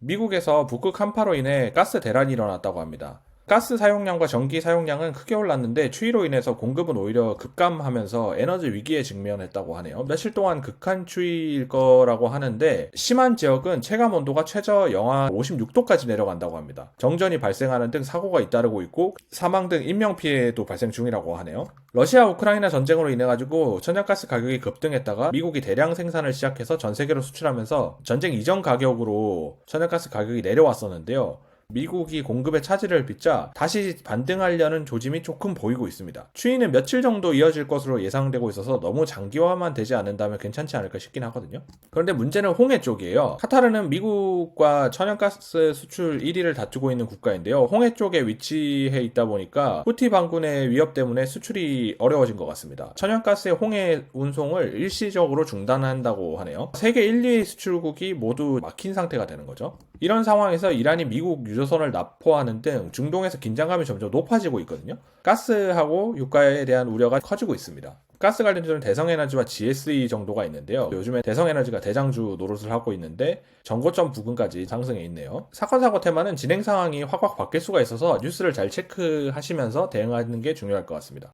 미국에서 북극 한파로 인해 가스 대란이 일어났다고 합니다. 가스 사용량과 전기 사용량은 크게 올랐는데 추위로 인해서 공급은 오히려 급감하면서 에너지 위기에 직면했다고 하네요. 며칠 동안 극한 추위일 거라고 하는데 심한 지역은 체감 온도가 최저 영하 56도까지 내려간다고 합니다. 정전이 발생하는 등 사고가 잇따르고 있고 사망 등 인명 피해도 발생 중이라고 하네요. 러시아 우크라이나 전쟁으로 인해 가지고 천연가스 가격이 급등했다가 미국이 대량 생산을 시작해서 전 세계로 수출하면서 전쟁 이전 가격으로 천연가스 가격이 내려왔었는데요. 미국이 공급의 차질을 빚자 다시 반등하려는 조짐이 조금 보이고 있습니다. 추이는 며칠 정도 이어질 것으로 예상되고 있어서 너무 장기화만 되지 않는다면 괜찮지 않을까 싶긴 하거든요. 그런데 문제는 홍해 쪽이에요. 카타르는 미국과 천연가스 수출 1위를 다투고 있는 국가인데요. 홍해 쪽에 위치해 있다 보니까 후티 반군의 위협 때문에 수출이 어려워진 것 같습니다. 천연가스의 홍해 운송을 일시적으로 중단한다고 하네요. 세계 1, 2위 수출국이 모두 막힌 상태가 되는 거죠. 이런 상황에서 이란이 미국 유조선을 납포하는 등 중동에서 긴장감이 점점 높아지고 있거든요. 가스하고 유가에 대한 우려가 커지고 있습니다. 가스 관련주는 대성에너지와 GSE 정도가 있는데요. 요즘에 대성에너지가 대장주 노릇을 하고 있는데 전고점 부근까지 상승해 있네요. 사건 사고 테마는 진행 상황이 확확 바뀔 수가 있어서 뉴스를 잘 체크하시면서 대응하는 게 중요할 것 같습니다.